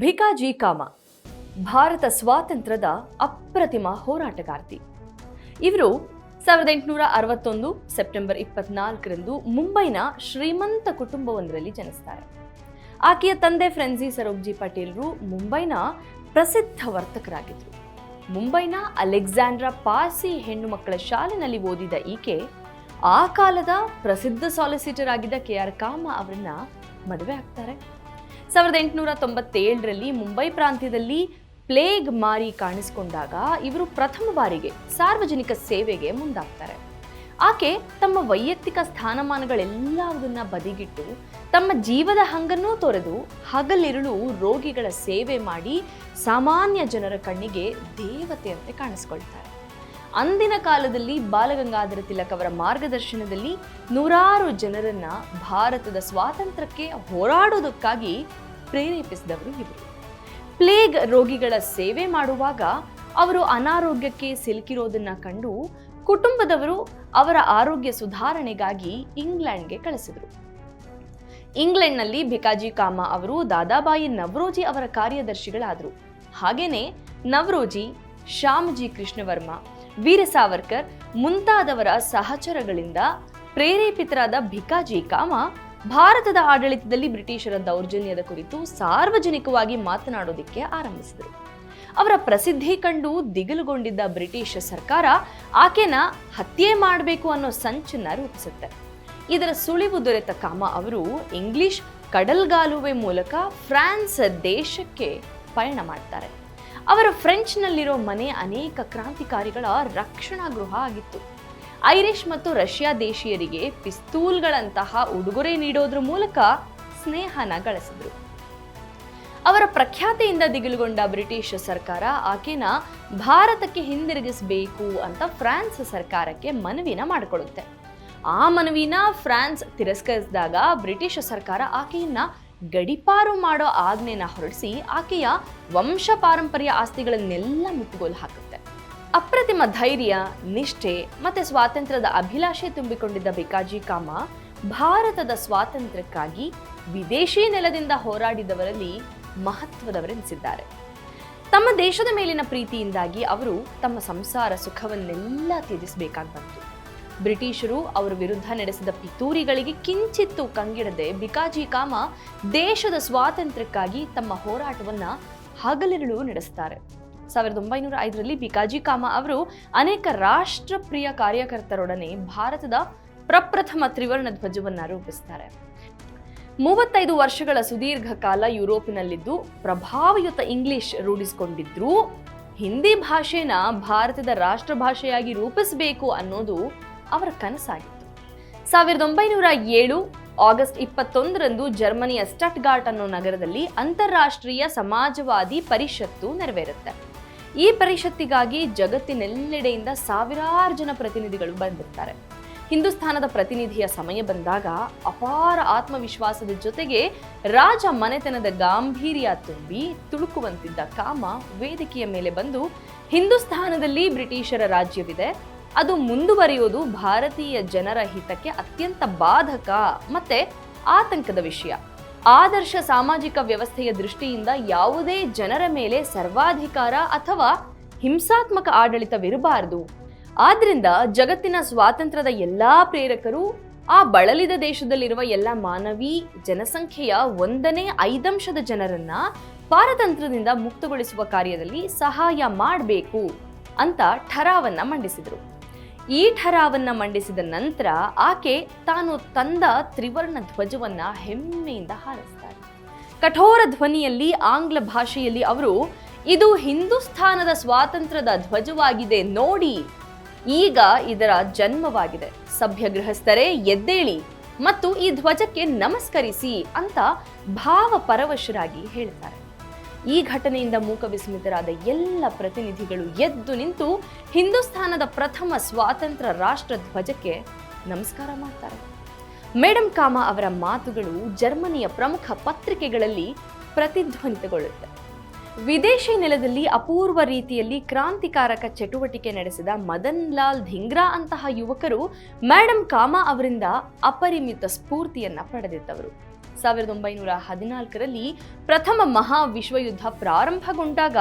ಭಿಕಾಜಿ ಕಾಮ, ಭಾರತ ಸ್ವಾತಂತ್ರ್ಯದ ಅಪ್ರತಿಮ ಹೋರಾಟಗಾರ್ತಿ. ಇವರು ಸಾವಿರದ ಎಂಟುನೂರ ಅರವತ್ತೊಂದು ಸೆಪ್ಟೆಂಬರ್ ಇಪ್ಪತ್ನಾಲ್ಕರಂದು ಮುಂಬೈನ ಶ್ರೀಮಂತ ಕುಟುಂಬವೊಂದರಲ್ಲಿ ಜನಿಸ್ತಾರೆ. ಆಕೆಯ ತಂದೆ ಫ್ರೆನ್ಸಿ ಸರೋಬ್ಜಿ ಪಟೇಲ್ರು ಮುಂಬೈನ ಪ್ರಸಿದ್ಧ ವರ್ತಕರಾಗಿದ್ದರು. ಮುಂಬೈನ ಅಲೆಕ್ಸಾಂಡ್ರಾ ಪಾರ್ಸಿ ಹೆಣ್ಣು ಮಕ್ಕಳ ಶಾಲೆನಲ್ಲಿ ಓದಿದ ಈಕೆ ಆ ಕಾಲದ ಪ್ರಸಿದ್ಧ ಸಾಲಿಸಿಟರ್ ಆಗಿದ್ದ ಕೆ ಆರ್ ಕಾಮ ಅವರನ್ನ ಮದುವೆ ಆಗ್ತಾರೆ. ಸಾವಿರದ ಎಂಟುನೂರ ತೊಂಬತ್ತೇಳರಲ್ಲಿ ಮುಂಬೈ ಪ್ರಾಂತ್ಯದಲ್ಲಿ ಪ್ಲೇಗ್ ಮಾರಿ ಕಾಣಿಸಿಕೊಂಡಾಗ ಇವರು ಪ್ರಥಮ ಬಾರಿಗೆ ಸಾರ್ವಜನಿಕ ಸೇವೆಗೆ ಮುಂದಾಗ್ತಾರೆ. ಆಕೆ ತಮ್ಮ ವೈಯಕ್ತಿಕ ಸ್ಥಾನಮಾನಗಳೆಲ್ಲವುದನ್ನ ಬದಿಗಿಟ್ಟು ತಮ್ಮ ಜೀವದ ಹಂಗನ್ನೂ ತೊರೆದು ಹಗಲಿರುಳು ರೋಗಿಗಳ ಸೇವೆ ಮಾಡಿ ಸಾಮಾನ್ಯ ಜನರ ಕಣ್ಣಿಗೆ ದೇವತೆಯಂತೆ ಕಾಣಿಸ್ಕೊಳ್ತಾರೆ. ಅಂದಿನ ಕಾಲದಲ್ಲಿ ಬಾಲಗಂಗಾಧರ ತಿಲಕ್ ಅವರ ಮಾರ್ಗದರ್ಶನದಲ್ಲಿ ನೂರಾರು ಜನರನ್ನ ಭಾರತದ ಸ್ವಾತಂತ್ರ್ಯಕ್ಕೆ ಹೋರಾಡೋದಕ್ಕಾಗಿ ಪ್ರೇರೇಪಿಸಿದವರು ಇವರು. ಪ್ಲೇಗ್ ರೋಗಿಗಳ ಸೇವೆ ಮಾಡುವಾಗ ಅವರು ಅನಾರೋಗ್ಯಕ್ಕೆ ಸಿಲುಕಿರೋದನ್ನ ಕಂಡು ಕುಟುಂಬದವರು ಅವರ ಆರೋಗ್ಯ ಸುಧಾರಣೆಗಾಗಿ ಇಂಗ್ಲೆಂಡ್ಗೆ ಕಳಿಸಿದರು. ಇಂಗ್ಲೆಂಡ್ನಲ್ಲಿ ಭಿಕಾಜಿ ಕಾಮ ಅವರು ದಾದಾಬಾಯಿ ನವರೋಜಿ ಅವರ ಕಾರ್ಯದರ್ಶಿಗಳಾದರು. ಹಾಗೇನೆ ನವರೋಜಿ ಶ್ಯಾಮಜಿ ಕೃಷ್ಣವರ್ಮ ವೀರ ಸಾವರ್ಕರ್ ಮುಂತಾದವರ ಸಹಚರಗಳಿಂದ ಪ್ರೇರೇಪಿತರಾದ ಭಿಕಾಜಿ ಕಾಮ ಭಾರತದ ಆಡಳಿತದಲ್ಲಿ ಬ್ರಿಟಿಷರ ದೌರ್ಜನ್ಯದ ಕುರಿತು ಸಾರ್ವಜನಿಕವಾಗಿ ಮಾತನಾಡೋದಿಕ್ಕೆ ಆರಂಭಿಸಿದರು. ಅವರ ಪ್ರಸಿದ್ಧಿ ಕಂಡು ದಿಗಿಲುಗೊಂಡಿದ್ದ ಬ್ರಿಟಿಷ್ ಸರ್ಕಾರ ಆಕೆನ ಹತ್ಯೆ ಮಾಡಬೇಕು ಅನ್ನೋ ಸಂಚನ್ನ ರೂಪಿಸುತ್ತೆ. ಇದರ ಸುಳಿವು ದೊರೆತ ಕಾಮ ಅವರು ಇಂಗ್ಲಿಷ್ ಕಡಲ್ಗಾಲುವೆ ಮೂಲಕ ಫ್ರಾನ್ಸ್ ದೇಶಕ್ಕೆ ಪಯಣ ಮಾಡ್ತಾರೆ. ಅವರ ಫ್ರೆಂಚ್ನಲ್ಲಿರೋ ಮನೆ ಅನೇಕ ಕ್ರಾಂತಿಕಾರಿಗಳ ರಕ್ಷಣಾ ಗೃಹ ಆಗಿತ್ತು. ಐರಿಷ್ ಮತ್ತು ರಷ್ಯಾ ದೇಶೀಯರಿಗೆ ಪಿಸ್ತೂಲ್ಗಳಂತಹ ಉಡುಗೊರೆ ನೀಡೋದ್ರ ಮೂಲಕ ಸ್ನೇಹನ ಗಳಿಸಿದ್ರು. ಅವರ ಪ್ರಖ್ಯಾತಿಯಿಂದ ದಿಗಿಲುಗೊಂಡ ಬ್ರಿಟಿಷ್ ಸರ್ಕಾರ ಆಕೆನ ಭಾರತಕ್ಕೆ ಹಿಂದಿರುಗಿಸಬೇಕು ಅಂತ ಫ್ರಾನ್ಸ್ ಸರ್ಕಾರಕ್ಕೆ ಮನವಿನ ಮಾಡಿಕೊಳ್ಳುತ್ತೆ ಆ ಮನವಿನ ಫ್ರಾನ್ಸ್ ತಿರಸ್ಕರಿಸಿದಾಗ ಬ್ರಿಟಿಷ್ ಸರ್ಕಾರ ಆಕೆಯನ್ನ ಗಡಿಪಾರು ಮಾಡೋ ಆಜ್ಞೆನ ಹೊರಡಿಸಿ ಆಕೆಯ ವಂಶ ಪಾರಂಪರ್ಯ ಆಸ್ತಿಗಳನ್ನೆಲ್ಲ ಮುಟ್ಟುಗೋಲು ಹಾಕುತ್ತೆ. ಅಪ್ರತಿಮ ಧೈರ್ಯ, ನಿಷ್ಠೆ ಮತ್ತೆ ಸ್ವಾತಂತ್ರ್ಯದ ಅಭಿಲಾಷೆ ತುಂಬಿಕೊಂಡಿದ್ದ ಬಿಕಾಜಿ ಕಾಮ ಭಾರತದ ಸ್ವಾತಂತ್ರ್ಯಕ್ಕಾಗಿ ವಿದೇಶಿ ನೆಲದಿಂದ ಹೋರಾಡಿದವರಲ್ಲಿ ಮಹತ್ವದವರೆನಿಸಿದ್ದಾರೆ. ತಮ್ಮ ದೇಶದ ಮೇಲಿನ ಪ್ರೀತಿಯಿಂದಾಗಿ ಅವರು ತಮ್ಮ ಸಂಸಾರ ಸುಖವನ್ನೆಲ್ಲ ತ್ಯಜಿಸಬೇಕಾಗಿ ಬಂತು. ಬ್ರಿಟಿಷರು ಅವರ ವಿರುದ್ಧ ನಡೆಸಿದ ಪಿತೂರಿಗಳಿಗೆ ಕಿಂಚಿತ್ತು ಕಂಗಿಡದೆ ಬಿಕಾಜಿ ಕಾಮ ದೇಶದ ಸ್ವಾತಂತ್ರ್ಯಕ್ಕಾಗಿ ತಮ್ಮ ಹೋರಾಟವನ್ನ ಹಗಲಿರುಳು ನಡೆಸ್ತಾರೆ. ಸಾವಿರದ ಒಂಬೈನೂರ ಐದರಲ್ಲಿ ಬಿಕಾಜಿ ಕಾಮ ಅವರು ಅನೇಕ ರಾಷ್ಟ್ರಪ್ರಿಯ ಕಾರ್ಯಕರ್ತರೊಡನೆ ಭಾರತದ ಪ್ರಪ್ರಥಮ ತ್ರಿವರ್ಣ ಧ್ವಜವನ್ನ ರೂಪಿಸ್ತಾರೆ. ಮೂವತ್ತೈದು ವರ್ಷಗಳ ಸುದೀರ್ಘ ಕಾಲ ಯುರೋಪಿನಲ್ಲಿದ್ದು ಪ್ರಭಾವಯುತ ಇಂಗ್ಲಿಷ್ ರೂಢಿಸಿಕೊಂಡಿದ್ರೂ ಹಿಂದಿ ಭಾಷೆನ ಭಾರತದ ರಾಷ್ಟ್ರ ಭಾಷೆಯಾಗಿ ರೂಪಿಸಬೇಕು ಅನ್ನೋದು ಅವರ ಕನಸಾಗಿತ್ತು. ಸಾವಿರದ ಒಂಬೈನೂರ ಏಳು ಆಗಸ್ಟ್ ಇಪ್ಪತ್ತೊಂದರಂದು ಜರ್ಮನಿಯ ಸ್ಟಟ್ಗಾರ್ಟ್ ಅನ್ನೋ ನಗರದಲ್ಲಿ ಅಂತಾರಾಷ್ಟ್ರೀಯ ಸಮಾಜವಾದಿ ಪರಿಷತ್ತು ನೆರವೇರುತ್ತೆ. ಈ ಪರಿಷತ್ತಿಗಾಗಿ ಜಗತ್ತಿನೆಲ್ಲೆಡೆಯಿಂದ ಸಾವಿರಾರು ಜನ ಪ್ರತಿನಿಧಿಗಳು ಬಂದಿರ್ತಾರೆ. ಹಿಂದೂಸ್ಥಾನದ ಪ್ರತಿನಿಧಿಯ ಸಮಯ ಬಂದಾಗ ಅಪಾರ ಆತ್ಮವಿಶ್ವಾಸದ ಜೊತೆಗೆ ರಾಜ ಮನೆತನದ ಗಾಂಭೀರ್ಯ ತುಂಬಿ ತುಳುಕುವಂತಿದ್ದ ಕಾಮ ವೇದಿಕೆಯ ಮೇಲೆ ಬಂದು ಹಿಂದೂಸ್ಥಾನದಲ್ಲಿ ಬ್ರಿಟಿಷರ ರಾಜ್ಯವಿದೆ. ಅದು ಮುಂದುವರಿಯುವುದು ಭಾರತೀಯ ಜನರ ಹಿತಕ್ಕೆ ಅತ್ಯಂತ ಬಾಧಕ ಮತ್ತೆ ಆತಂಕದ ವಿಷಯ. ಆದರ್ಶ ಸಾಮಾಜಿಕ ವ್ಯವಸ್ಥೆಯ ದೃಷ್ಟಿಯಿಂದ ಯಾವುದೇ ಜನರ ಮೇಲೆ ಸರ್ವಾಧಿಕಾರ ಅಥವಾ ಹಿಂಸಾತ್ಮಕ ಆಡಳಿತವಿರಬಾರದು ಆದ್ರಿಂದ ಜಗತ್ತಿನ ಸ್ವಾತಂತ್ರ್ಯದ ಎಲ್ಲಾ ಪ್ರೇರಕರು, ಆ ಬಳಲಿದ ದೇಶದಲ್ಲಿರುವ ಎಲ್ಲ ಮಾನವಿ ಜನಸಂಖ್ಯೆಯ ಒಂದನೇ ಐದಂಶದ ಜನರನ್ನ ಪಾರತಂತ್ರದಿಂದ ಮುಕ್ತಗೊಳಿಸುವ ಕಾರ್ಯದಲ್ಲಿ ಸಹಾಯ ಮಾಡಬೇಕು ಅಂತ ಠರಾವನ್ನ ಮಂಡಿಸಿದರು. ಈ ಠರಾವನ್ನ ಮಂಡಿಸಿದ ನಂತರ ಆಕೆ ತಾನು ತಂದ ತ್ರಿವರ್ಣ ಧ್ವಜವನ್ನ ಹೆಮ್ಮೆಯಿಂದ ಹಾರಿಸ್ತಾರೆ ಕಠೋರ ಧ್ವನಿಯಲ್ಲಿ ಆಂಗ್ಲ ಭಾಷೆಯಲ್ಲಿ ಅವರು, ಇದು ಹಿಂದೂಸ್ಥಾನದ ಸ್ವಾತಂತ್ರ್ಯದ ಧ್ವಜವಾಗಿದೆ ನೋಡಿ, ಈಗ ಇದರ ಜನ್ಮವಾಗಿದೆ. ಸಭ್ಯ ಗೃಹಸ್ಥರೇ, ಎದ್ದೇಳಿ ಮತ್ತು ಈ ಧ್ವಜಕ್ಕೆ ನಮಸ್ಕರಿಸಿ ಅಂತ ಭಾವಪರವಶರಾಗಿ ಹೇಳ್ತಾರೆ. ಈ ಘಟನೆಯಿಂದ ಮೂಕ ವಿಸ್ಮಿತರಾದ ಎಲ್ಲ ಪ್ರತಿನಿಧಿಗಳು ಎದ್ದು ನಿಂತು ಹಿಂದೂಸ್ತಾನದ ಪ್ರಥಮ ಸ್ವಾತಂತ್ರ್ಯ ರಾಷ್ಟ್ರ ಧ್ವಜಕ್ಕೆ ನಮಸ್ಕಾರ ಮಾಡ್ತಾರೆ. ಮೇಡಮ್ ಕಾಮ ಅವರ ಮಾತುಗಳು ಜರ್ಮನಿಯ ಪ್ರಮುಖ ಪತ್ರಿಕೆಗಳಲ್ಲಿ ಪ್ರತಿಧ್ವನಿತಗೊಳ್ಳುತ್ತೆ. ವಿದೇಶಿ ನೆಲದಲ್ಲಿ ಅಪೂರ್ವ ರೀತಿಯಲ್ಲಿ ಕ್ರಾಂತಿಕಾರಕ ಚಟುವಟಿಕೆ ನಡೆಸಿದ ಮದನ್ ಲಾಲ್ ಧಿಂಗ್ರಾ ಅಂತಹ ಯುವಕರು ಮೇಡಮ್ ಕಾಮಾ ಅವರಿಂದ ಅಪರಿಮಿತ ಸ್ಫೂರ್ತಿಯನ್ನ ಪಡೆದಿದ್ದವರು. ಸಾವಿರದ ಒಂಬೈನೂರ ಹದಿನಾಲ್ಕರಲ್ಲಿ ಪ್ರಥಮ ಮಹಾ ವಿಶ್ವಯುದ್ಧ ಪ್ರಾರಂಭಗೊಂಡಾಗ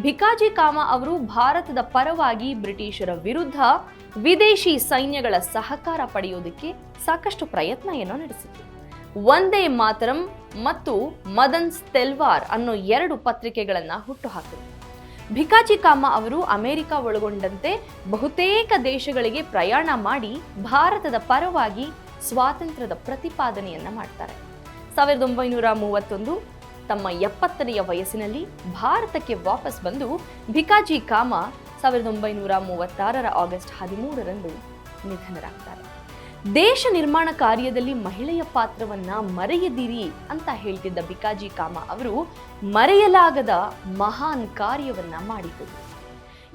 ಭಿಕಾಜಿ ಕಾಮ ಅವರು ಭಾರತದ ಪರವಾಗಿ ಬ್ರಿಟಿಷರ ವಿರುದ್ಧ ವಿದೇಶಿ ಸೈನ್ಯಗಳ ಸಹಕಾರ ಪಡೆಯೋದಕ್ಕೆ ಸಾಕಷ್ಟು ಪ್ರಯತ್ನ ಏನೋ ನಡೆಸಿತು ಒಂದೇ ಮಾತರಂ ಮತ್ತು ಮದನ್ ತೆಲ್ವಾರ್ ಅನ್ನೋ ಎರಡು ಪತ್ರಿಕೆಗಳನ್ನು ಹುಟ್ಟುಹಾಕಿದರು. ಭಿಕಾಜಿ ಕಾಮ ಅವರು ಅಮೆರಿಕ ಒಳಗೊಂಡಂತೆ ಬಹುತೇಕ ದೇಶಗಳಿಗೆ ಪ್ರಯಾಣ ಮಾಡಿ ಭಾರತದ ಪರವಾಗಿ ಸ್ವಾತಂತ್ರ್ಯದ ಪ್ರತಿಪಾದನೆಯನ್ನ ಮಾಡ್ತಾರೆ. ಸಾವಿರದ ಒಂಬೈನೂರ ಮೂವತ್ತೊಂದು, ತಮ್ಮ ಎಪ್ಪತ್ತನೆಯ ವಯಸ್ಸಿನಲ್ಲಿ ಭಾರತಕ್ಕೆ ವಾಪಸ್ ಬಂದು ಭಿಕಾಜಿ ಕಾಮ ಸಾವಿರದ ಒಂಬೈನೂರ ಮೂವತ್ತಾರರ ಆಗಸ್ಟ್ ಹದಿಮೂರರಂದು ನಿಧನರಾಗ್ತಾರೆ. ದೇಶ ನಿರ್ಮಾಣ ಕಾರ್ಯದಲ್ಲಿ ಮಹಿಳೆಯ ಪಾತ್ರವನ್ನ ಮರೆಯದಿರಿ ಅಂತ ಹೇಳ್ತಿದ್ದ ಭಿಕಾಜಿ ಕಾಮ ಅವರು ಮರೆಯಲಾಗದ ಮಹಾನ್ ಕಾರ್ಯವನ್ನ ಮಾಡಿದರು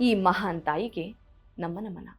ಈ ಮಹಾನ್ ತಾಯಿಗೆ ನಮ್ಮ ನಮನ.